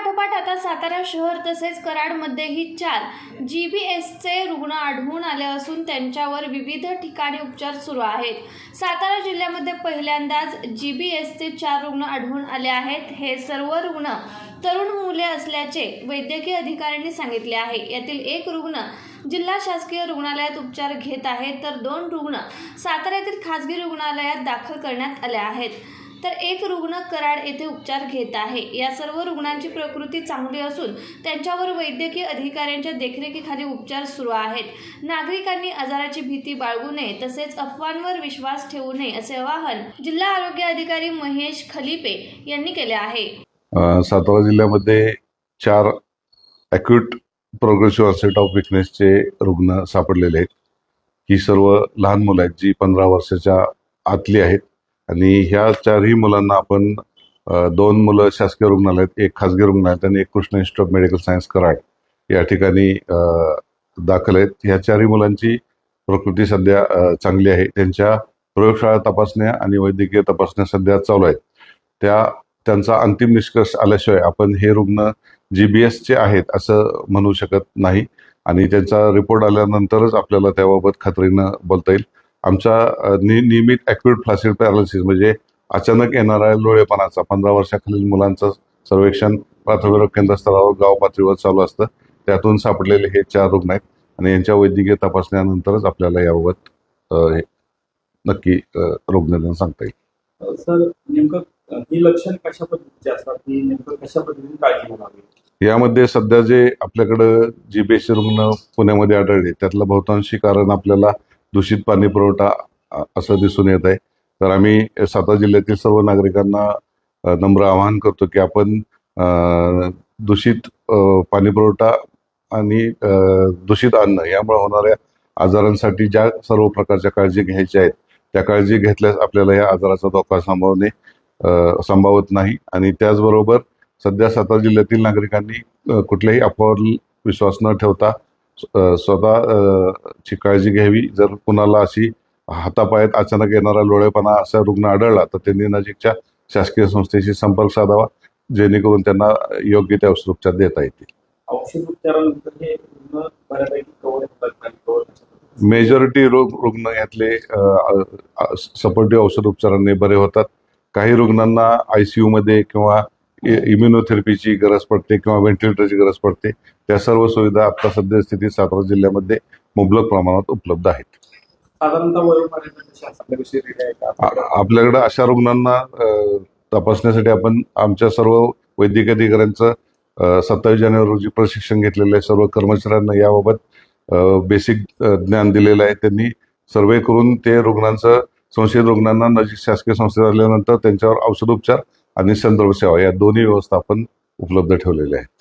पाठोपाठ आता सातारा शहर तसेच कराडमध्येही चार जी बी एसचे रुग्ण आढळून आले असून त्यांच्यावर विविध ठिकाणी उपचार सुरू आहेत. सातारा जिल्ह्यामध्ये पहिल्यांदाच जी बी एसचे चार रुग्ण आढळून आले आहेत. हे सर्व रुग्ण तरुण मुले असल्याचे वैद्यकीय अधिकाऱ्यांनी सांगितले आहे. यातील एक रुग्ण जिल्हा शासकीय रुग्णालयात उपचार घेत आहेत तर दोन रुग्ण सातारा येथील खासगी रुग्णालयात दाखल करण्यात आले आहेत. तर एक रुग्ण कराड येथे उपचार घेत आहे. या सर्व रुग्णांची प्रकृती चांगली असून त्यांच्यावर वैद्यकीय अधिकाऱ्यांच्या देखरेखीखाली उपचार सुरू आहेत. नागरिकांनी आजाराची भीती बाळगू नये तसेच अफवांवर विश्वास ठेवू नये असे आवाहन जिल्हा आरोग्य अधिकारी महेश खलिपे यांनी केले आहे. सातारा जिल्ह्यामध्ये चार अक्यूट प्रोग्रेसिव्ह ऑनसेट ऑफ विकनेसचे रुग्ण सापडलेले आहेत. ही सर्व लहान मुलं आहेत जी पंधरा वर्षाच्या आतली आहेत. आणि ह्या चारही मुलांना आपण दोन मुलं शासकीय रुग्णालयात एक खाजगी रुग्णालयात आणि एक Krishna institute of medical science Karad या ठिकाणी दाखल आहेत. ह्या चारही मुलांची प्रकृती सध्या चांगली आहे. त्यांच्या प्रयोगशाळा तपासण्या आणि वैद्यकीय तपासण्या सध्या चालू आहेत. त्या त्यांचा अंतिम निष्कर्ष आल्याशिवाय आपण हे रुग्ण जी बी एसचे आहेत असं म्हणू शकत नाही. आणि त्यांचा रिपोर्ट आल्यानंतरच आपल्याला त्याबाबत खात्रीनं बोलता येईल. नि नियमित ॲक्यूट फ्लासिड पॅरालिसिस म्हणजे अचानक येणारा लोळेपणाचा पंधरा वर्षाखालील मुलांचं सर्वेक्षण प्राथमिक केंद्र स्तरावर गाव पातळीवर चालू असतं. त्यातून सापडलेले हे चार रुग्ण आहेत आणि यांच्या वैद्यकीय तपासण्यानंतरच आपल्याला याबाबत नक्की अ, रोगनिदान सांगता येईल. सर नेमकं ही लक्षण कशा पद्धतीची असतात? नेमकं कशा पद्धतीने काळजी घ्यावी? यामध्ये सध्या जे आपल्याकडं जी बी एस रुग्ण पुण्यामध्ये आढळले त्यातलं बहुतांशी कारण आपल्याला दूषित पाणी पुरवठा असं दिसून येत आहे. तर आम्ही सातारा जिल्ह्यातील सर्व नागरिकांना नम्र आवाहन करतो की आपण दूषित पाणी पुरवठा आणि दूषित अन्न यामुळे होणाऱ्या आजारांसाठी ज्या सर्व प्रकारच्या काळजी घ्यायच्या आहेत त्या काळजी घेतल्यास आपल्याला या आजाराचा धोका सांभावणे संभावत नाही. आणि त्याचबरोबर सध्या सातारा जिल्ह्यातील नागरिकांनी कुठल्याही अफवावर विश्वास न ठेवता स्वतः ची काळजी घ्यावी. जर कुणाला अशी हातापायात अचानक येणारा लोळेपणा असा रुग्ण आढळला तर त्यांनी नजीकच्या शासकीय संस्थेशी संपर्क साधावा जेणेकरून त्यांना योग्य ते औषधोपचार देता येतील. हे मेजॉरिटी रोग रुग्ण यातले सपोर्टिव्ह औषध उपचारांनी बरे होतात. काही रुग्णांना आय सी मध्ये किंवा इम्युनोथेरपीची गरज पडते किंवा व्हेंटिलेटरची गरज पडते. त्या सर्व सुविधा आता सद्यस्थितीत सातारा जिल्ह्यामध्ये मुबलक प्रमाणात उपलब्ध आहेत. आहे आपल्याकडे अशा रुग्णांना तपासण्यासाठी आपण आमच्या सर्व वैद्यकीय अधिकाऱ्यांचं सत्तावीस जानेवारी रोजी प्रशिक्षण घेतलेलं सर्व कर्मचाऱ्यांना याबाबत बेसिक ज्ञान दिलेलं आहे. त्यांनी सर्वे करून ते रुग्णांचं संशयित रुग्णांना नजीक शासकीय संस्थेत आल्यानंतर त्यांच्यावर औषधोपचार आणि संदर्भ सेवा या दोन्ही व्यवस्था आपण उपलब्ध ठेवलेल्या आहेत.